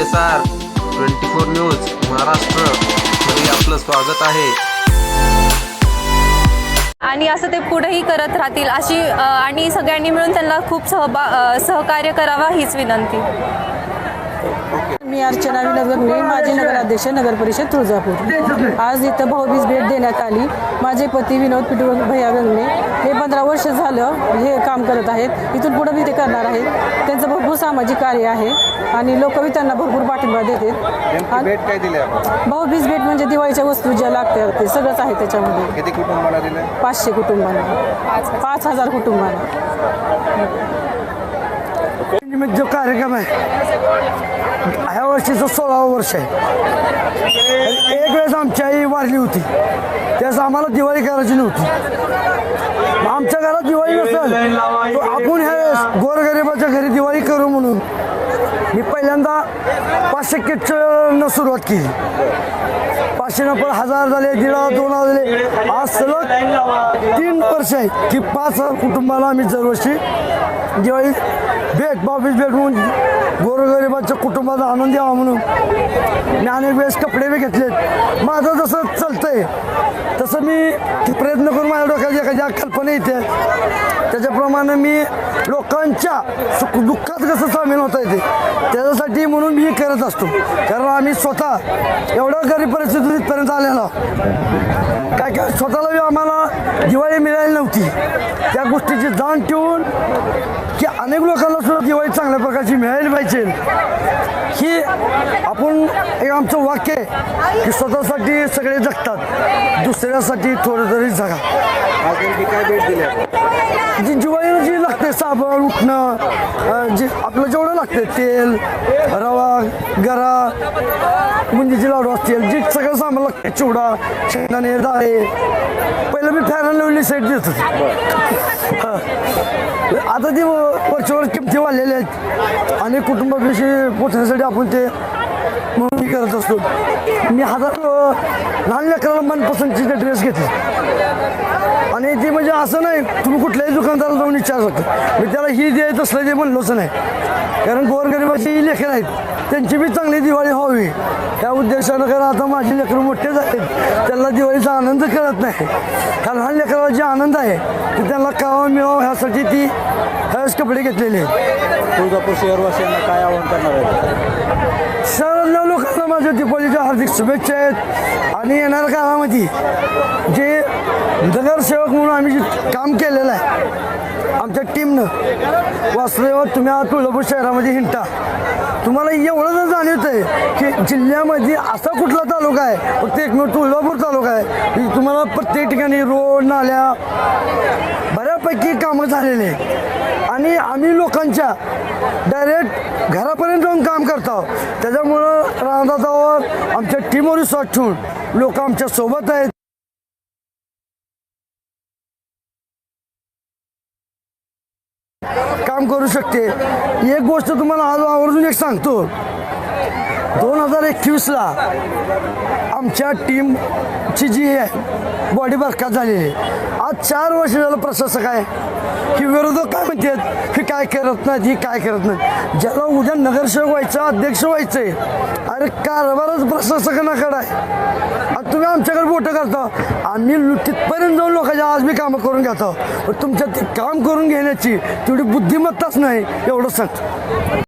S R twenty four news Maharashtra. मध्ये आपलं स्वागत आहे. आणि असं ते पुढेही करत राहतील अशी आणि सगळ्यांनी मिळून त्यांना खूप सहभा सहकार्य करावा हीच विनंती. मी अर्चना विनोद गगने माजी नगराध्यक्ष नगर परिषद तुळजापूर. आज इथं भाऊबीज भेट देण्यात आली. माझे पती विनोद पिटू भैया गंगणे हे पंधरा वर्ष झालं हे काम करत आहेत. इथून पुढे मी ते करणार आहेत त्यांचं भरपूर सामाजिक कार्य आहे आणि लोकही त्यांना भरपूर पाठिंबा देतात. भाऊबीज भेट म्हणजे दिवाळीच्या वस्तू ज्या लागतात ते सगळंच आहे त्याच्यामध्ये. पाचशे कुटुंबांना. पाच हजार कुटुंबांना. जो कार्यक्रम आहे ह्या वर्षीचं सोळावं वर्ष आहे एक वेळेस आमची आई वारली होती. त्यास आम्हाला दिवाळी करायची नव्हती. आमच्या घरात दिवाळी नसेल तो आपण ह्या गोरगरिबाच्या घरी दिवाळी करू म्हणून मी पहिल्यांदा पाचशे किटचं सुरुवात केली. पाचशे नंतर हजार झाले दीड हजार दोन हजार झाले. आज सलग तीन वर्ष आहे की पाच हजार कुटुंबाला आम्ही दरवर्षी दिवाळी भेट बावीस भेट म्हणून गोरगरिबाच्या कुटुंबाचा आनंद यावा म्हणून मी अनेक वेळेस कपडे बी घेतलेत. माझं जसं चालतंय तसं मी ते प्रयत्न करून माझ्या डोक्यात एखाद्या कल्पना येते त्याच्याप्रमाणे मी लोकांच्या सुख दुःखात कसं सामील होता येते त्याच्यासाठी म्हणून मी हे करत असतो. कारण आम्ही स्वतः एवढं गरीब परिस्थितीपर्यंत आलेलो काय काय स्वतःला बी आम्हाला दिवाळी मिळाली नव्हती. त्या गोष्टीची जाण ठेवून की अनेक लोकांना सुद्धा दिवाळी चांगल्या प्रकारची मिळायला पाहिजे. ही आपण एक आमचं वाक्य आहे की स्वतःसाठी सगळे जगतात दुसऱ्यासाठी थोडं तरी जगा. आज नेमकी काय भेट दिली आपण जी दिवाळीला जी लागते साबण उठणं जे आपलं जेवढं लागते तेल रवा गरा बुंदीचे लाडू असतील जे सगळं सामान लागते चिवडा शेंगदाणे दाळे पहिलं मी फॅन लावली सेट देत. आता ती वरच्यावर किमती वाढलेल्या आहेत. आणि कुटुंबाविषयी पोचण्यासाठी आपण ते म्हणून मी करत असतो. मी हजार लहान लेकराला मनपसंतीचे ड्रेस घेतले. असं नाही. तुम्ही कुठल्याही दुकानदाराला जाऊन विचारू शकता मी त्याला ही द्यायचं असलं ते म्हणलोच नाही. कारण गोरगरिबाची लेकरं आहेत. त्यांची बी चांगली दिवाळी व्हावी. त्या उद्देशानं कारण आता माझे लेकरं मोठे झालेत. त्यांना दिवाळीचा आनंद कळत नाही. कारण लहान लेकराला जे आनंद आहे ते त्यांना कावा मिळावं ह्यासाठी ती ह्याच कपडे घेतलेले आहेत. तुळजापूर शहरवासियांना काय आवाहन करणार आहे माझ्या दीपावलीच्या हार्दिक शुभेच्छा आहेत. आणि येणाऱ्या काळामध्ये जे नगरसेवक म्हणून आम्ही जे काम केलेलं आहे आमच्या टीमनं वासुदेव तुम्ही आज तुळजापूर शहरामध्ये हिंटा तुम्हाला एवढं जर जाणवत आहे की जिल्ह्यामध्ये असा कुठला तालुका आहे फक्त एकमेव तुळजापूर तालुका आहे की तुम्हाला प्रत्येक ठिकाणी रोड नाल्या बऱ्यापैकी कामं झालेले आहेत. आणि आम्ही लोकांच्या डायरेक्ट घरापर्यंत जाऊन काम करतो त्याच्यामुळं रामदासावर आमच्या टीमवर विश्वास ठेवून लोक आमच्यासोबत आहेत. काम करू शकते. एक गोष्ट तुम्हाला आज आवर्जून एक सांगतो. दोन हजार एकवीसला आमच्या टीमची जी आहे बॉडी बरखात झालेली आहे. आज चार वर्ष झालं प्रशासक आहे. की विरोधक काय म्हणतात? की काय करत नाहीत ही काय करत नाहीत? ज्याला उद्या नगरसेवक व्हायचं अध्यक्ष व्हायचंय अरे कारभारच प्रशासकांकडे आहे आणि तुम्ही आमच्याकडे बोटं करता आम्ही तिथपर्यंत जाऊन लोकांच्या आज मी कामं करून घेतो. तुमच्या ते काम करून घेण्याची तेवढी बुद्धिमत्ताच नाही एवढं सांगतो.